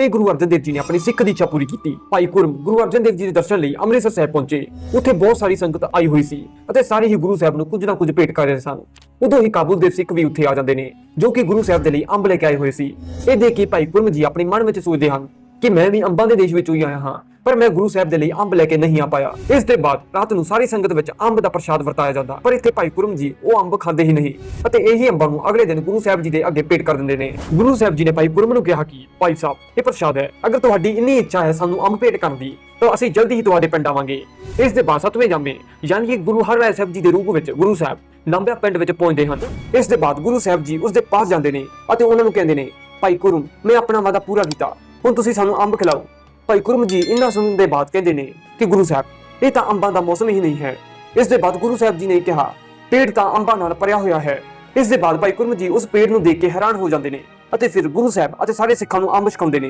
ਸੱਤਵੇਂ ਗੁਰੂ ਅਰਜਨ ਦੇਵ ਜੀ ਨੇ ਆਪਣੀ ਸਿੱਖ ਦੀ ਇੱਛਾ ਪੂਰੀ ਕੀਤੀ, ਭਾਈ ਕੁਰਮ ਗੁਰੂ ਅਰਜਨ ਦੇਵ ਜੀ ਦੇ ਦਰਸ਼ਨ ਲਈ ਅੰਮ੍ਰਿਤਸਰ ਸਾਹਿਬ ਪਹੁੰਚੇ, ਉੱਥੇ ਬਹੁਤ ਸਾਰੀ ਸੰਗਤ ਆਈ ਹੋਈ ਸੀ ਅਤੇ ਸਾਰੇ ਹੀ ਗੁਰੂ ਸਾਹਿਬ ਨੂੰ ਕੁਝ ਨਾ ਕੁਝ ਭੇਟ ਕਰ ਰਹੇ ਸਨ। ਉਦੋਂ ਹੀ ਕਾਬੁਲ ਦੇ ਸਿੱਖ ਵੀ ਉੱਥੇ ਆ ਜਾਂਦੇ ਨੇ, ਜੋ ਕਿ ਗੁਰੂ ਸਾਹਿਬ ਦੇ ਲਈ ਅੰਬ ਲੈ ਕੇ ਆਏ ਹੋਏ ਸੀ। ਇਹ ਦੇਖ ਕੇ ਭਾਈ ਕੁਰਮ ਜੀ ਆਪਣੇ ਮਨ ਵਿੱਚ ਸੋਚਦੇ ਹਨ ਕਿ ਮੈਂ ਵੀ ਅੰਬਾਂ ਦੇ ਦੇਸ਼ ਵਿੱਚੋਂ ਹੀ ਆਇਆ ਹਾਂ। ਪਰ ਮੈਂ ਗੁਰੂ ਸਾਹਿਬ ਦੇ ਲਈ ਅੰਬ ਲੈ ਕੇ ਨਹੀਂ ਆ ਪਾਇਆ। ਇਸ ਦੇ ਬਾਅਦ ਰਾਤ ਨੂੰ ਸਾਰੀ ਸੰਗਤ ਵਿੱਚ ਅੰਬ ਦਾ ਪ੍ਰਸ਼ਾਦ ਵਰਤਾਇਆ ਜਾਂਦਾ। ਪਰ ਇੱਥੇ ਭਾਈ ਕੁਰਮ ਜੀ ਉਹ ਅੰਬ ਖਾਂਦੇ ਹੀ ਨਹੀਂ ਅਤੇ ਇਹੀ ਅੰਬਾਂ ਨੂੰ ਅਗਲੇ ਦਿਨ ਗੁਰੂ ਸਾਹਿਬ ਜੀ ਦੇ ਅੱਗੇ ਭੇਟ ਕਰ ਦਿੰਦੇ ਨੇ। ਗੁਰੂ ਸਾਹਿਬ ਜੀ ਨੇ ਭਾਈ ਕੁਰਮ ਨੂੰ ਕਿਹਾ ਕਿ, ਭਾਈ ਸਾਹਿਬ, ਇਹ ਪ੍ਰਸ਼ਾਦ ਹੈ। ਅਗਰ ਤੁਹਾਡੀ ਇੰਨੀ ਇੱਛਾ ਹੈ ਸਾਨੂੰ ਅੰਬ ਭੇਟ ਕਰਨ ਦੀ, ਤਾਂ ਅਸੀਂ ਜਲਦੀ ਹੀ ਤੁਹਾਡੇ ਪਿੰਡ ਆਵਾਂਗੇ। ਇਸ ਦੇ ਬਾਅਦ ਸਤਵੇਂ ਜਾਮੇ ਯਾਨੀ ਕਿ ਗੁਰੂ ਹਰਰਾਏ ਸਾਹਿਬ ਜੀ ਦੇ ਰੂਪ ਵਿੱਚ ਗੁਰੂ ਸਾਹਿਬ ਲੰਬਿਆ ਪਿੰਡ ਵਿੱਚ ਪਹੁੰਚਦੇ ਹਨ। ਇਸ ਦੇ ਬਾਅਦ ਗੁਰੂ ਸਾਹਿਬ ਜੀ ਉਸ ਦੇ ਪਾਸ ਜਾਂਦੇ ਨੇ ਅਤੇ ਉਹਨਾਂ ਨੂੰ ਕਹਿੰਦੇ ਨੇ, ਭਾਈ ਕੁਰਮ ਮੈਂ ਆਪਣਾ ਵਾਅਦਾ ਪੂਰਾ ਕੀਤਾ। ਹੁਣ ਤੁਸੀਂ ਸਾਨੂੰ ਅੰਬ ਖਿਲਾਓ। ਭਾਈ ਕੁਰਮ ਜੀ ਇਹਨਾਂ ਸੁਣਨ ਦੇ ਬਾਅਦ ਕਹਿੰਦੇ ਨੇ ਕਿ ਗੁਰੂ ਸਾਹਿਬ, ਇਹ ਤਾਂ ਅੰਬਾਂ ਦਾ ਮੌਸਮ ਹੀ ਨਹੀਂ ਹੈ। ਇਸ ਦੇ ਬਾਅਦ ਗੁਰੂ ਸਾਹਿਬ ਜੀ ਨੇ ਕਿਹਾ, ਪੇੜ ਤਾਂ ਅੰਬਾਂ ਨਾਲ ਭਰਿਆ ਹੋਇਆ ਹੈ। ਇਸ ਦੇ ਬਾਅਦ ਭਾਈ ਕੁਰਮ ਜੀ ਉਸ ਪੇੜ ਨੂੰ ਦੇਖ ਕੇ ਹੈਰਾਨ ਹੋ ਜਾਂਦੇ ਨੇ ਅਤੇ ਫਿਰ ਗੁਰੂ ਸਾਹਿਬ ਅਤੇ ਸਾਰੇ ਸਿੱਖਾਂ ਨੂੰ ਅੰਬ ਛਕਾਉਂਦੇ ਨੇ।